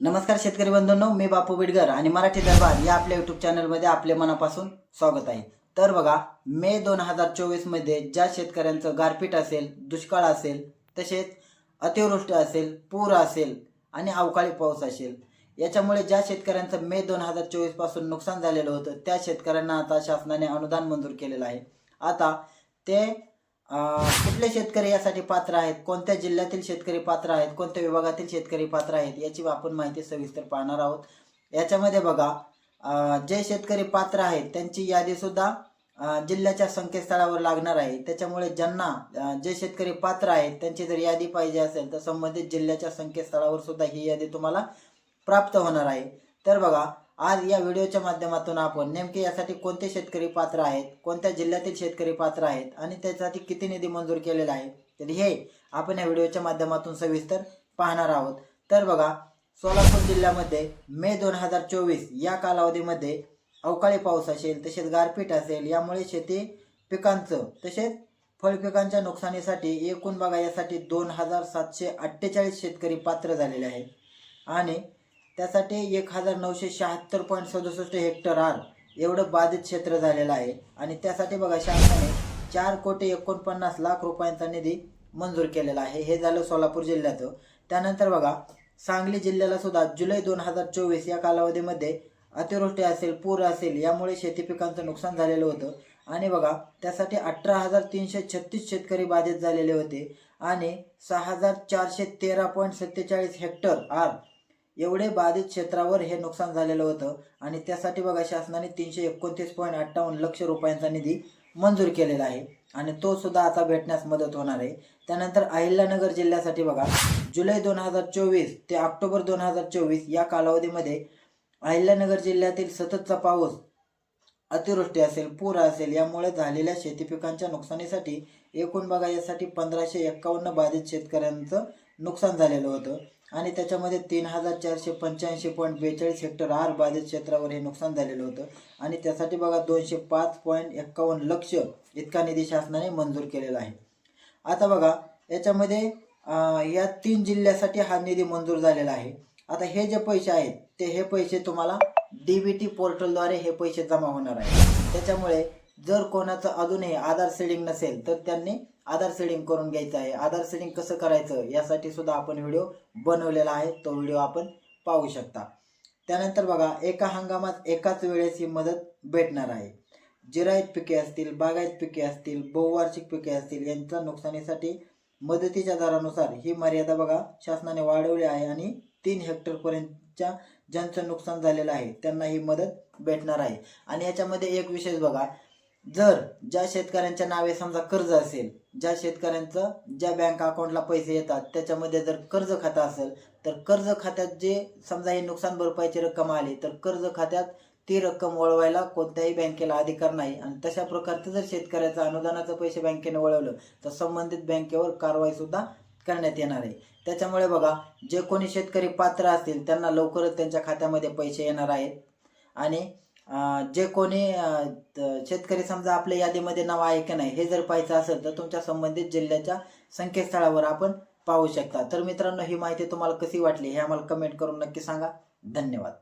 नमस्कार शेतकरी बंधूंनो मी बापू बिडगर आणि मराठी दरबार या आपल्या युट्यूब चॅनलमध्ये आपले मनापासून स्वागत आहे. तर बघा मे दोन हजार चोवीसमध्ये ज्या शेतकऱ्यांचं गारपीट असेल दुष्काळ असेल तसेच अतिवृष्टी असेल पूर असेल आणि अवकाळी पाऊस असेल याच्यामुळे ज्या शेतकऱ्यांचं मे दोन हजार चोवीसपासून नुकसान झालेलं होतं त्या शेतकऱ्यांना आता शासनाने अनुदान मंजूर केलेलं आहे. आता ते कुठले शेतकरी यासाठी पात्र आहेत? कोणत्या जिल्ह्यातील शेतकरी पात्र आहेत? कोणत्या विभागातील शेतकरी पात्र आहेत? याची आपण माहिती सविस्तर पाहणार आहोत. याच्यामध्ये बघा जे शेतकरी पात्र आहेत त्यांची यादी सुद्धा जिल्ह्याच्या संकेतस्थळावर लागणार आहे. त्याच्यामुळे ज्यांना जे शेतकरी पात्र आहेत त्यांची जर यादी पाहिजे असेल तर संबंधित जिल्ह्याच्या संकेतस्थळावर सुद्धा ही यादी तुम्हाला प्राप्त होणार आहे. तर बघा आज या व्हिडिओच्या माध्यमातून आपण नेमके यासाठी कोणते शेतकरी पात्र आहेत कोणत्या जिल्ह्यातील शेतकरी पात्र आहेत आणि त्यासाठी किती निधी मंजूर केलेला आहे तर हे आपण या व्हिडिओच्या माध्यमातून सविस्तर पाहणार आहोत. तर बघा सोलापूर जिल्ह्यामध्ये मे दोन हजार चोवीस या कालावधीमध्ये अवकाळी पाऊस असेल तसेच गारपीट असेल यामुळे शेती पिकांचं तसेच फळपिकांच्या नुकसानीसाठी एकूण बघा यासाठी दोन हजार सातशे अठ्ठेचाळीस शेतकरी पात्र झालेले आहेत. आणि त्यासाठी एक हजार नऊशे शहात्तर पॉईंट सदुसष्ट हेक्टर आर एवढं बाधित क्षेत्र झालेलं आहे. आणि त्यासाठी बघा शासनाने चार कोटी एकोणपन्नास लाख रुपयांचा निधी मंजूर केलेला आहे. हे झालं सोलापूर जिल्ह्याचं. त्यानंतर बघा सांगली जिल्ह्याला सुद्धा जुलै दोन हजार चोवीस या कालावधीमध्ये अतिवृष्टी असेल पूर असेल यामुळे शेती पिकांचं नुकसान झालेलं होतं. आणि बघा त्यासाठी अठरा हजार तीनशे छत्तीस शेतकरी बाधित झालेले होते. आणि सहा हजार चारशे तेरा पॉईंट सत्तेचाळीस हेक्टर आर एवढे बाधित क्षेत्रावर हे नुकसान झालेलं होतं आणि त्यासाठी बघा शासनाने तीनशे एकोणतीस पॉईंट अठ्ठावन्न लक्ष रुपयांचा निधी मंजूर केलेला आहे आणि तो सुद्धा आता भेटण्यास मदत होणार आहे. त्यानंतर अहिल्यानगर जिल्ह्यासाठी बघा जुलै दोन हजार चोवीस ते ऑक्टोबर दोन हजार चोवीस या कालावधीमध्ये अहिल्यानगर जिल्ह्यातील सततचा पाऊस अतिवृष्टी असेल पूर असेल यामुळे झालेल्या शेती पिकांच्या नुकसानीसाठी एकूण बघा यासाठी पंधराशे एक्कावन्न बाधित शेतकऱ्यांचं नुकसान झालेलं होतं. आणि त्याच्यामध्ये तीन हजार चारशे पंच्याऐंशी पॉईंट बेचाळीस हेक्टर आर बाधित क्षेत्रावर हे नुकसान झालेलं होतं. आणि त्यासाठी बघा दोनशे पाच पॉईंट एक्कावन्न लक्ष इतका निधी शासनाने मंजूर केलेला आहे. आता बघा याच्यामध्ये या तीन जिल्ह्यासाठी हा निधी मंजूर झालेला आहे. आता हे जे पैसे आहेत ते हे पैसे तुम्हाला डी व्ही टी पोर्टलद्वारे हे पैसे जमा होणार आहे त्याच्यामुळे जर कोणाचं अजूनही आधार सेडिंग नसेल तर त्यांनी आधार सेडिंग करून घ्यायचं आहे. आधार सेडिंग कसं करायचं यासाठी सुद्धा आपण व्हिडिओ बनवलेला आहे. तो व्हिडिओ आपण पाहू शकता. त्यानंतर बघा एका हंगामात एकाच वेळेस ही मदत भेटणार आहे. जिरायत पिके असतील बागायत पिके असतील बहुवार्षिक पिके असतील यांच्या नुकसानीसाठी मदतीच्या दरानुसार ही मर्यादा बघा शासनाने वाढवली आहे आणि तीन हेक्टरपर्यंतच्या ज्यांचं नुकसान झालेलं आहे त्यांना ही मदत भेटणार आहे. आणि याच्यामध्ये एक विशेष बघा जर ज्या शेतकऱ्यांच्या नावे समजा कर्ज असेल ज्या शेतकऱ्यांचं ज्या बँक अकाउंटला पैसे येतात त्याच्यामध्ये जर कर्ज खातं असेल तर कर्ज खात्यात जे समजा ही नुकसान भरपाईची रक्कम आली तर कर्ज खात्यात ती रक्कम वळवायला कोणत्याही बँकेला अधिकार नाही. आणि तशा प्रकारचं जर शेतकऱ्याचं अनुदानाचं पैसे बँकेने वळवलं तर संबंधित बँकेवर कारवाई सुद्धा करण्यात येणार आहे. त्याच्यामुळे बघा जे कोणी शेतकरी पात्र असतील त्यांना लवकरच त्यांच्या खात्यामध्ये पैसे येणार आहेत. आणि जे कोणी शेतकरी समजा आपल्या यादीमध्ये नाव आहे की नाही हे जर पाहायचं असेल तर तुमच्या संबंधित जिल्ह्याच्या संकेतस्थळावर आपण पाहू शकता. तर मित्रांनो ही माहिती तुम्हाला कशी वाटली हे आम्हाला कमेंट करून नक्की सांगा. धन्यवाद.